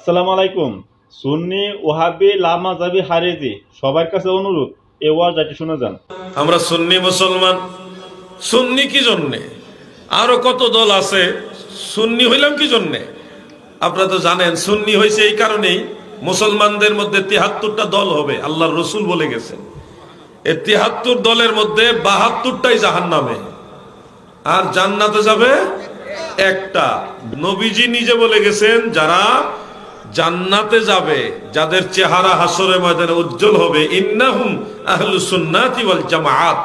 আসসালামু আলাইকুম। সুন্নি, ওহাবি লামাজাবি হারেজি, সবার কাছে অনুরোধ, এ ওয়াজ যাটি শুনে যান। আমরা সুন্নি মুসলমান। সুন্নি কি জন্যে? আরও কত দল আছে, সুন্নি হইলাম কি জন্যে? আপনারা তো জানেন, সুন্নি হয়েছে এই কারণেই মুসলমানদের মধ্যে তিহাত্তরটা দল হবে, আল্লাহর রসুল বলে গেছেন এই তিহাত্তর দলের মধ্যে বাহাত্তরটাই জাহান নামে আর জান্নাতে যাবে একটা। নবীজি নিজে বলে গেছেন, যারা জান্নাতে যাবে, যাদের চেহারা হাসরে ময়দানে উজ্জ্বল হবে। ইন্নাহুম আহলু ওয়াল জামাআত।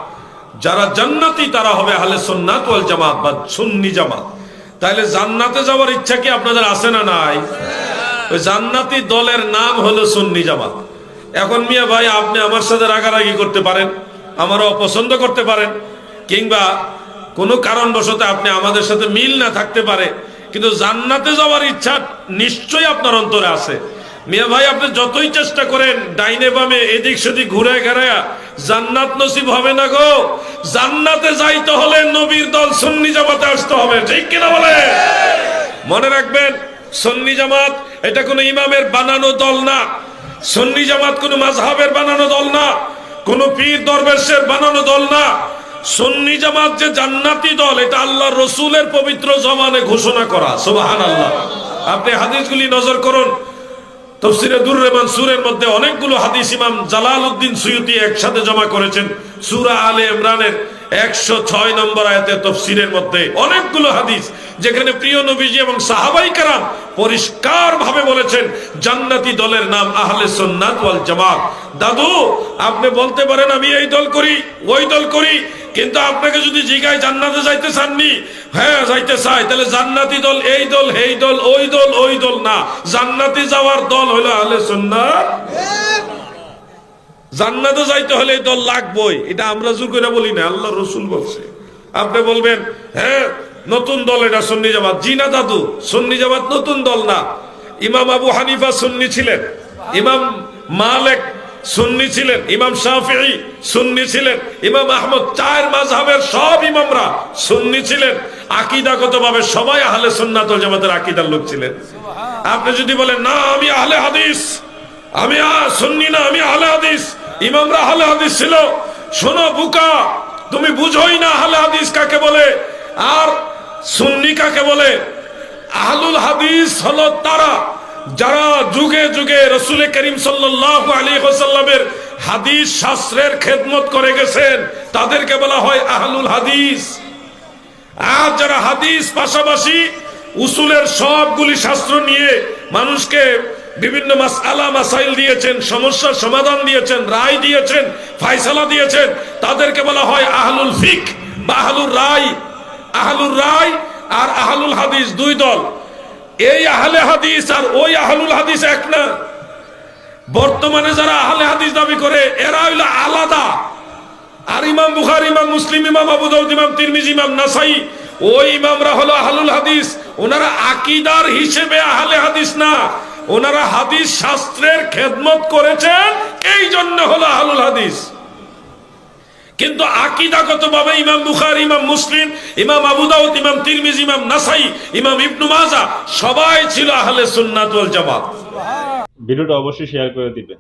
যারা জান্নাতি, তারা হবে আহলে সুন্নাত ওয়াল জামাত বা সুন্নি জামাত। তাহলে জান্নাতে যাওয়ার ইচ্ছা কি আপনাদের আছে না নাই? জান্নাতি দলের নাম হলো সুন্নি জামাত। এখন মিয়া ভাই, আপনি আমার সাথে রাগারাগি করতে পারেন, আমারও অপছন্দ করতে পারেন, কিংবা কোনো কারণবশত আপনি আমাদের সাথে মিল না থাকতে পারে। কিন্তু জান্নাতে যাওয়ার ইচ্ছা নিশ্চয়ই আপনার অন্তরে আছে। মিয়া ভাই, আপনি যতই চেষ্টা করেন ডাইনে বামে, এদিক সেদিক ঘুরে ঘেরায়া, জান্নাত নসিব হবে না গো। জান্নাতে যাইতে হলে নবীর দল সুন্নি জামাতে আসতে হবে, ঠিক কিনা বলে মনে রাখবেন, সন্নি জামাত এটা কোনো ইমামের বানানো দল না। সন্নি জামাত কোনো মাঝহাবের বানানো দল না। কোন পীর, দরবেশের বানানো দল না। সন্নি জামাত যে জান্নাতি দল, এটা আল্লাহ রসুলের পবিত্র জমানে ঘোষণা করা সোবাহান আল্লাহ আপনি হাদিসগুলি নজর করুন। মানসুরের মধ্যে অনেকগুলো হাদিস একসাথে জমা করেছেন। আলে ইমরানের একশো ছয় নম্বর মধ্যে অনেকগুলো হাদিস, যেখানে প্রিয় এবং সাহাবাই কারাম পরিষ্কার ভাবে বলেছেন, জান্নাতি দলের নাম আহলে সুন্নাত ওয়াল জামাত। দাদু, আপনি বলতে পারেন, আমি এই দল করি, ওই দল করি। কিন্তু আপনাকে যদি জিগায় জান্নাতে যাইতে চাননি হ্যাঁ যাইতে চাই তাহলে জান্নাতি দল এই দল এই দল, ওই দল ওই দল না। জান্নাতি যাওয়ার দল হলো আহলে সুন্নাত। জান্নাতে যাইতে হলে এই দল লাগবই। এটা আমরা জোর করে বলি না, আল্লাহ রসুল বলছে। আপনি বলবেন হ্যাঁ নতুন দল এটা সন্নি জামাত। জি না দাদু, সন্নি জামাত নতুন দল না। ইমাম আবু হানিফা সুন্নি ছিলেন। ইমাম মালেক সুন্নি ছিলেন, ইমাম শাফি সুন্নি ছিলেন, ইমাম আহমদ, চায়ের মাঝহাবের সব ইমামরা সুন্নি ছিলেন। আকিদাগত ভাবে সবাই আহলে সুন্নাত জামাতের আকিদার লোক ছিলেন। আপনি যদি বলেন, না, আমি আহলে হাদিস, আমি সুন্নি না, আমি আহলে হাদিস। ইমামরা আহলে হাদিস ছিল। শোনো, বুকা, তুমি বুঝোই না আহলে হাদিস কাকে বলে, আর সুন্নি কাকে বলে? আহলুল হাদিস হলো তারা। যারা যুগে যুগে রসুল করিম সাল্লাল্লাহু আলাইহি ওয়াসাল্লামের হাদিস শাস্ত্রের খেদমত করে গেছেন, তাদেরকে বলা হয় আহলুল হাদিস। আর যারা হাদিস পাশাপাশি উসুলের সবগুলি শাস্ত্র নিয়ে মানুষকে বিভিন্ন মাসালা মাসাইল দিয়েছেন, সমস্যার সমাধান দিয়েছেন, রায় দিয়েছেন ফাইসালা দিয়েছেন, তাদেরকে বলা হয় আহলুল ফিক বা আহলুর রায়। আহলুর রায় আর আহলুল হাদিস দুই দল। এই আহলে হাদিস আর ওই আহলুল হাদিস এক না। বর্তমানে যারা আহলে হাদিস দাবি করে, এরা হইল আলাদা। আর ইমাম বুখার, ইমাম মুসলিম, ইমাম আবু দাউদ, ইমাম তিরমিজি, ইমাম নাসাই, ওই ইমামরা হলো আহলুল হাদিস। ওনারা আকিদার হিসেবে আহলে হাদিস না। ওনারা হাদিস শাস্ত্রের খেদমত করেছেন এই জন্য হলো আহলুল হাদিস। কিন্তু আকিদাগত ভাবে ইমাম বুখার, ইমাম মুসলিম, ইমাম আবুদাউদ ইমাম তিরমিজ, ইমাম নাসাই, ইমাম ইবনু মাজা, সবাই ছিল আহলে সুন্নাত ওয়াল জামাত। ভিডিওটা অবশ্যই শেয়ার করে দিবেন।